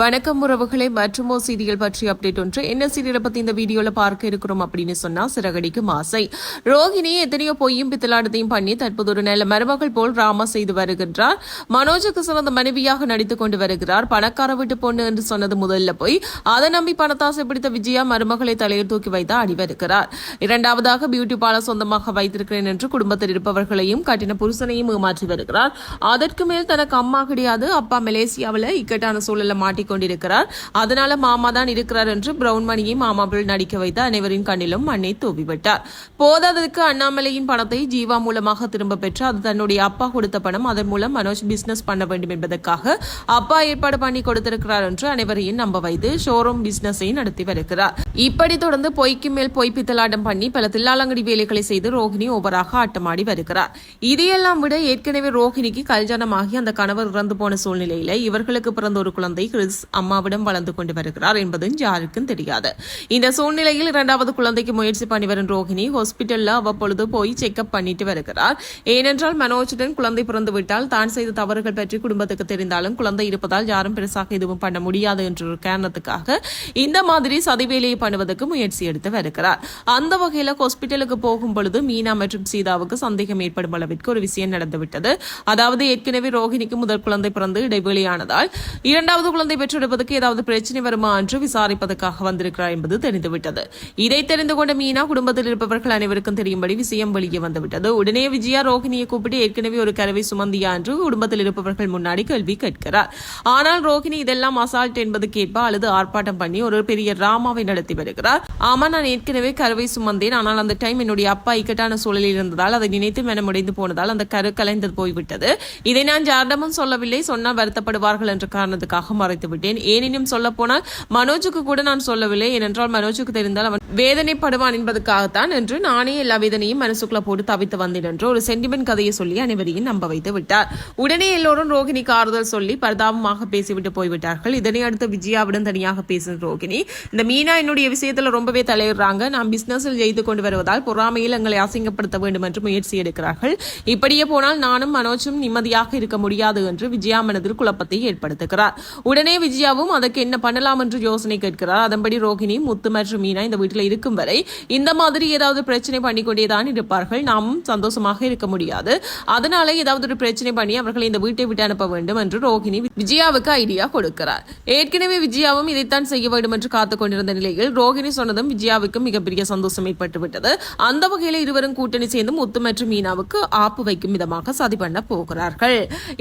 வணக்கம் உறவுகளை மற்றுமோ சீரியல் பற்றி அப்டேட் ஒன்று. என்ன சீரியலை பத்தி இந்த வீடியோல பார்க்க இருக்கிறோம் அப்படின்னு சொன்னா சிறகடிக்கும் ஆசை. ரோஹிணி எத்தனையோ பொய்யும் பித்தலாட்டத்தையும் பண்ணி தற்போது ஒரு நல்ல மருமகள் போல் ராமா செய்து வருகின்றார். மனோஜுக்கு சிறந்த மனைவியாக நடித்துக் கொண்டு வருகிறார். பணக்கார வீட்டு பொண்ணு என்று சொன்னது முதல்ல போய் அதை நம்பி பணத்தாசை பிடித்த விஜயா மருமகளை தலையில் தூக்கி வைத்து அடி வருகிறார். இரண்டாவதாக பியூட்டி பார்லர் சொந்தமாக வைத்திருக்கிறேன் என்று குடும்பத்தில் இருப்பவர்களையும் கட்டின புருஷனையும் ஏமாற்றி வருகிறார். அதற்கு மேல் தனக்கு அம்மா கிடையாது. அப்பா மலேசியாவில் இக்கட்டான சூழல்ல காட்டிக் கொண்டிருக்கிறார் அதனால மாமா தான் இருக்கிறார் என்று பிரவுன் மணியை மாமாவில் நடிக்க வைத்து அனைவரின் கண்ணிலும் மண்ணை தூவிவிட்டார். போதாததுக்கு அண்ணாமலையின் பணத்தை ஜீவா மூலமாக திரும்ப பெற்று அது தன்னுடைய அப்பா கொடுத்த பணம் அதன் மூலம் மனோஜ் பிசினஸ் பண்ண வேண்டும் என்பதற்காக அப்பா ஏற்பாடு பண்ணி கொடுத்திருக்கிறார் என்று அனைவரையும் நம்ப வைத்து ஷோரூம் பிசினஸை நடத்தி வருகிறார். இப்படி தொடர்ந்து பொய்க்கு மேல் பொய் பித்தலாட்டம் பண்ணி பல தில்லாலங்கடி வேலைகளை செய்து ரோஹிணி ஓவராக ஆட்டமாடி வருகிறார். இதையெல்லாம் விட ஏற்கனவே ரோஹிணிக்கு கல்யாணமாகி அந்த கணவர் இறந்து போன சூழ்நிலையில இவர்களுக்கு பிறந்த ஒரு குழந்தை கிறிஸ் அம்மாவிடம் வளர்ந்து கொண்டு வருகிறார் என்பது யாருக்கும் தெரியாது. இந்த சூழ்நிலையில் இரண்டாவது குழந்தைக்கு முயற்சி பண்ணி வரும் ரோஹிணி ஹாஸ்பிட்டல்ல அவ்வப்பொழுது போய் செக்அப் பண்ணிட்டு வருகிறார். ஏனென்றால் மனோஜுடன் குழந்தை பிறந்து விட்டால் தான் செய்த தவறுகள் பற்றி குடும்பத்துக்கு தெரிந்தாலும் குழந்தை இருப்பதால் யாரும் பெருசாக எதுவும் பண்ண முடியாது என்ற ஒரு காரணத்துக்காக இந்த மாதிரி சதி வேலையை பண்ணுவதற்கு முயற்சி எடுத்து வருகிறார். அந்த வகையில் ஹாஸ்பிட்டலுக்கு போகும் பொழுது மீனா மற்றும் சீதாவுக்கு சந்தேகம் ஏற்படும் அளவிற்கு ஒரு விஷயம் நடந்துவிட்டது. அதாவது ஏற்கனவே ரோஹிணிக்கு முதல் குழந்தை பிறந்து இடைவெளியானதால் இரண்டாவது குழந்தை குழந்தை பெற்றெடுப்பதற்கு ஏதாவது பிரச்சனை வருமா என்று விசாரிப்பதற்காக வந்திருக்கிறார் என்பது தெரிந்துவிட்டது. இதை தெரிந்து கொண்ட மீனா குடும்பத்தில் இருப்பவர்கள் அனைவருக்கும் தெரியும்படி விஷயம் வெளியே வந்துவிட்டது. உடனே விஜயா ரோஹிணியை கூப்பிட்டு ஏற்கனவே ஒரு கரவை சுமந்தியா என்று குடும்பத்தில் இருப்பவர்கள் முன்னாடி கேள்வி கேட்கிறார். ஆனால் ரோஹிணி இதெல்லாம் அசால்ட் என்பது கேட்ப அழுது ஆர்ப்பாட்டம் பண்ணி ஒரு பெரிய ராமாவை நடத்தி வருகிறார். ஆமா நான் ஏற்கனவே கருவை சுமந்தேன். ஆனால் அந்த டைம் என்னுடைய அப்பா இக்கட்டான சூழலில் இருந்ததால் அதை நினைத்து மனம் உடைந்து போனதால் அந்த கரு கலைந்து போய்விட்டது. இதை நான் யாரிடமும் சொல்லவில்லை. சொன்னால் வருத்தப்படுவார்கள் என்ற காரணத்துக்காக மறைத்து விட்டேன். ஏனெனும் சொல்ல போனால் மனோஜுக்கு கூட நான் சொல்லவில்லை. ஏனென்றால் மனோஜுக்கு தெரிந்தால் அவன் வேதனைப்படுவான் என்பதற்காகத்தான் என்று நானே எல்லா வேதனையும் மனசுக்குள்ள போட்டு தவித்து வந்தேன் என்று ஒரு சென்டிமெண்ட் கதையை சொல்லி அனைவரையும் நம்ப வைத்து விட்டார். உடனே எல்லோரும் ரோகிணிக்கு ஆறுதல் சொல்லி பரிதாபமாக பேசிவிட்டு போய்விட்டார்கள். இதனை அடுத்து விஜயாவுடன் தனியாக பேசின ரோகிணி இந்த மீனா என்னுடைய விஷயத்துல ரொம்பவே தலையிடுறாங்க. நான் பிசினஸில் ஜெயித்து கொண்டு வருவதால் பொறாமையில் எங்களை அசிங்கப்படுத்த வேண்டும் என்று முயற்சி எடுக்கிறார்கள். இப்படியே போனால் நானும் மனோஜும் நிம்மதியாக இருக்க முடியாது என்று விஜயா மனதில் குழப்பத்தை ஏற்படுத்துகிறார். உடனே விஜயாவும் அதற்கு என்ன பண்ணலாம் என்று யோசனை கேட்கிறார். அதன்படி ரோஹிணி முத்து மற்றும் மீனா இந்த வீட்டில் இருக்கும் வரை இந்த மாதிரி ஏதாவது பிரச்சனை பண்ணிக்கொண்டேதான் இருப்பார்கள். நாமும் சந்தோஷமாக இருக்க முடியாது. அதனால ஏதாவது ஒரு பிரச்சனை பண்ணி அவர்களை இந்த வீட்டை விட்டு அனுப்ப வேண்டும் என்று ரோஹிணி விஜயாவுக்கு ஐடியா கொடுக்கிறார். ஏற்கனவே விஜயாவும் இதைத்தான் செய்ய வேண்டும் என்று காத்துக் கொண்டிருந்த நிலையில் ரோகிணி சொன்னதும் விஜயாவுக்கு மிகப்பெரிய சந்தோஷம் ஏற்பட்டுவிட்டது. அந்த வகையில் இருவரும் கூட்டணி சேர்ந்து முத்து மற்றும் மீனாவுக்கு ஆப்பு வைக்கும் விதமாக சதி பண்ண போகிறார்கள்.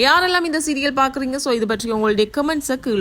யாரெல்லாம் இந்த சீரியல் பாக்குறீங்க சோ இது பற்றி உங்களுடைய கமெண்ட்ஸை கீழே